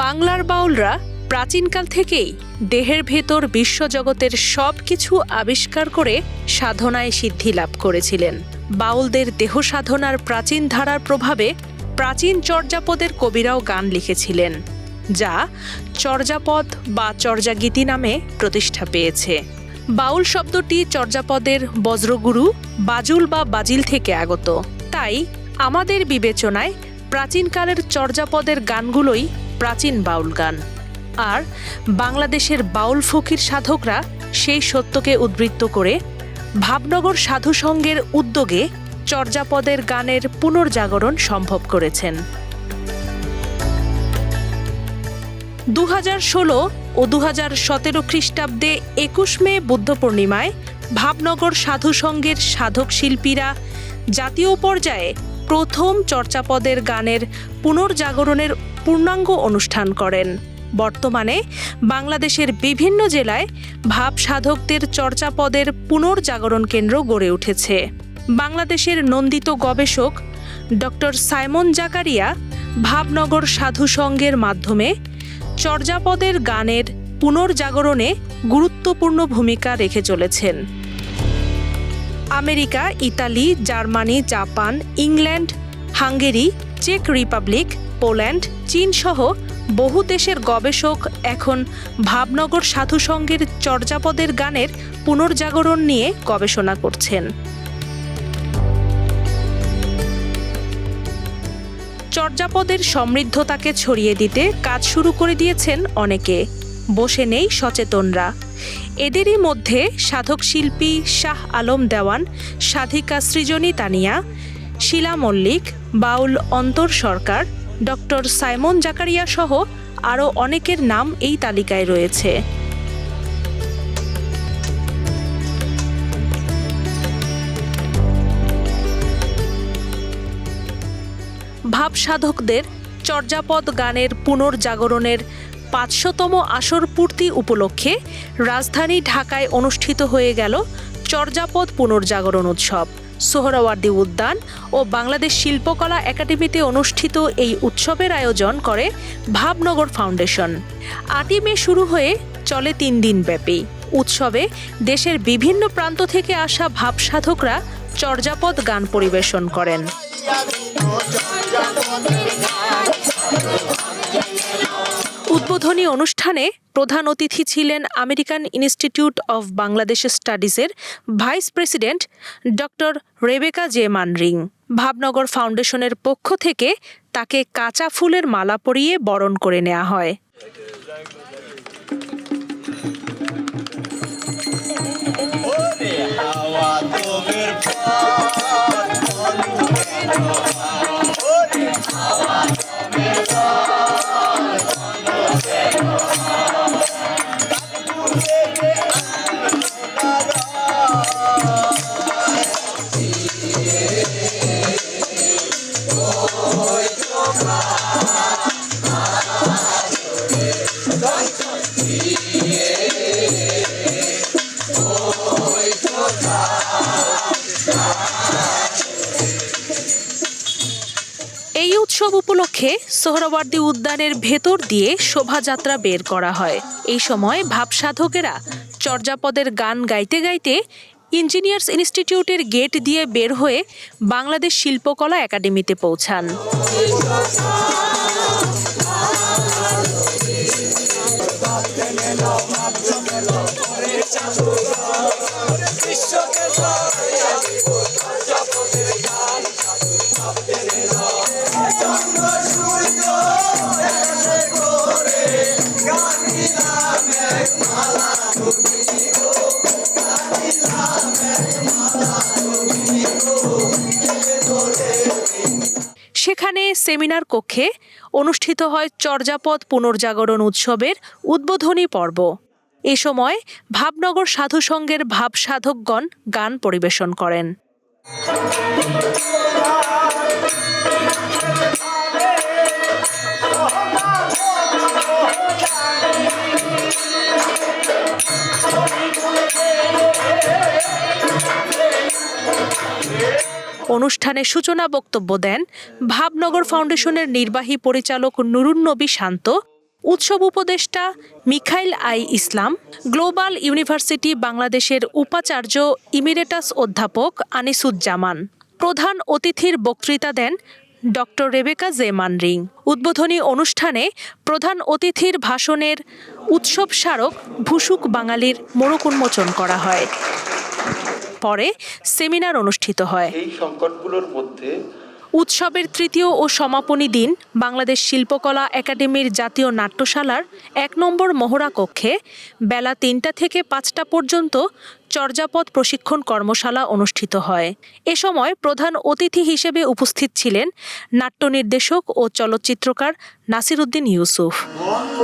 বাংলার বাউলরা প্রাচীনকাল থেকেই দেহের ভেতর বিশ্বজগতের সব কিছু আবিষ্কার করে সাধনায় সিদ্ধি লাভ করেছিলেন। বাউলদের দেহ সাধনার প্রাচীন ধারার প্রভাবে প্রাচীন চর্যাপদের কবিরাও গান লিখেছিলেন, যা চর্যাপদ বা চর্যাগীতি নামে প্রতিষ্ঠা পেয়েছে। বাউল শব্দটি চর্যাপদের বজ্রগুরু, বাজুল বা বাজিল থেকে আগত। তাই আমাদের বিবেচনায় প্রাচীনকালের চর্যাপদের গানগুলোই প্রাচীন বাউল গান। আর বাংলাদেশের বাউল ফকির সাধকরা সেই সত্যকে উদ্বৃত্ত করে ভাবনগর সাধু সংঘের উদ্যোগে চর্যাপদের গানের পুনর্জাগরণ সম্ভব করেছেন। দু হাজার ষোলো ও দু হাজার সতেরো খ্রিস্টাব্দে একুশ মে বুদ্ধ পূর্ণিমায় ভাবনগর সাধু সংঘের সাধক শিল্পীরা জাতীয় পর্যায়ে প্রথম চর্চাপদের গানের পুনর্জাগরণের পূর্ণাঙ্গ অনুষ্ঠান করেন। বর্তমানে বাংলাদেশের বিভিন্ন জেলায় ভাব সাধকদের চর্চাপদের পুনর্জাগরণ কেন্দ্র গড়ে উঠেছে। বাংলাদেশের নন্দিত গবেষক ডক্টর সাইমন জাকারিয়া ভাবনগর সাধু সংঘের মাধ্যমে চর্যাপদের গানের পুনর্জাগরণে গুরুত্বপূর্ণ ভূমিকা রেখে চলেছেন। America, Italy, Germany, Japan, England, Hungary check Republic, Poland চীন সহ বহু দেশের গবেষক এখন ভাবনগর সাধু সংঘের চর্যাপদের গানের পুনর্জাগরণ নিয়ে গবেষণা করছেন। চর্যাপদের সমৃদ্ধতাকে ছড়িয়ে দিতে কাজ শুরু করে দিয়েছেন অনেকে। বসে নেই সচেতনরা। এদেরই মধ্যে সাধক শিল্পী শাহ আলম দেওয়ান, সাধিকা সৃজনী তানিয়া শিলা মল্লিক, বাউল অন্তর সরকার, ডক্টর সাইমন জাকারিয়া সহ আরও অনেকের নাম এই তালিকায় রয়েছে। ভাব সাধকদের চর্যাপদ গানের পুনর্জাগরণের পাঁচশোতম আসর পূর্তি উপলক্ষে রাজধানী ঢাকায় অনুষ্ঠিত হয়ে গেল চর্যাপদ পুনর্জাগরণ উৎসব সোহরাওয়ার্দী উদ্যান ও বাংলাদেশ শিল্পকলা একাডেমিতে অনুষ্ঠিত এই উৎসবের আয়োজন করে ভাবনগর ফাউন্ডেশন। আটই মে শুরু হয়ে চলে তিন দিন ব্যাপী। উৎসবে দেশের বিভিন্ন প্রান্ত থেকে আসা ভাবসাধকরা চর্যাপদ গান পরিবেশন করেন। উদ্বোধনী অনুষ্ঠানে প্রধান অতিথি ছিলেন American Institute of Bangladesh স্টাডিজের vice president doctor Rebecca J Manring. Bhabnagar ফাউন্ডেশনের পক্ষ থেকে তাকে কাঁচা ফুলের মালা পরিয়ে বরণ করে নেওয়া হয়। উৎসব উপলক্ষে সোহরাওয়ার্দী উদ্যানের ভেতর দিয়ে শোভাযাত্রা বের করা হয়। এই সময় ভাবসাধকেরা চর্যাপদের গান গাইতে গাইতে ইঞ্জিনিয়ার্স ইনস্টিটিউটের গেট দিয়ে বের হয়ে বাংলাদেশ শিল্পকলা একাডেমিতে পৌঁছান। সেমিনার কক্ষে অনুষ্ঠিত হয় চর্যাপদ পুনর্জাগরণ উৎসবের উদ্বোধনী পর্ব। এ সময় ভাবনগর সাধু সংঘের ভাব সাধকগণ গান পরিবেশন করেন। অনুষ্ঠানে সূচনা বক্তব্য দেন ভাবনগর ফাউন্ডেশনের নির্বাহী পরিচালক নুরুন নবী শান্ত, উৎসব উপদেষ্টা Mikhail I Islam, global university বাংলাদেশের উপাচার্য ইমিরেটাস অধ্যাপক আনিসুজ্জামান। প্রধান অতিথির বক্তৃতা দেন ডক্টর রেবেকা জেমান রিং উদ্বোধনী অনুষ্ঠানে প্রধান অতিথির ভাষণের উৎসব স্মারক ভুসুক বাঙালির মোড়ক উন্মোচন করা হয়। পরে সেমিনার অনুষ্ঠিত হয়। এই সংকটগুলোর মধ্যে উৎসবের তৃতীয় ও সমাপনী দিন বাংলাদেশ শিল্পকলা একাডেমির জাতীয় নাট্যশালার এক নম্বর মহড়া কক্ষে বেলা তিনটা থেকে পাঁচটা পর্যন্ত চর্যাপদ প্রশিক্ষণ কর্মশালা অনুষ্ঠিত হয়। এ সময় প্রধান অতিথি হিসেবে উপস্থিত ছিলেন নাট্য নির্দেশক ও চলচ্চিত্রকার নাসিরুদ্দিন ইউসুফ। বন্ধ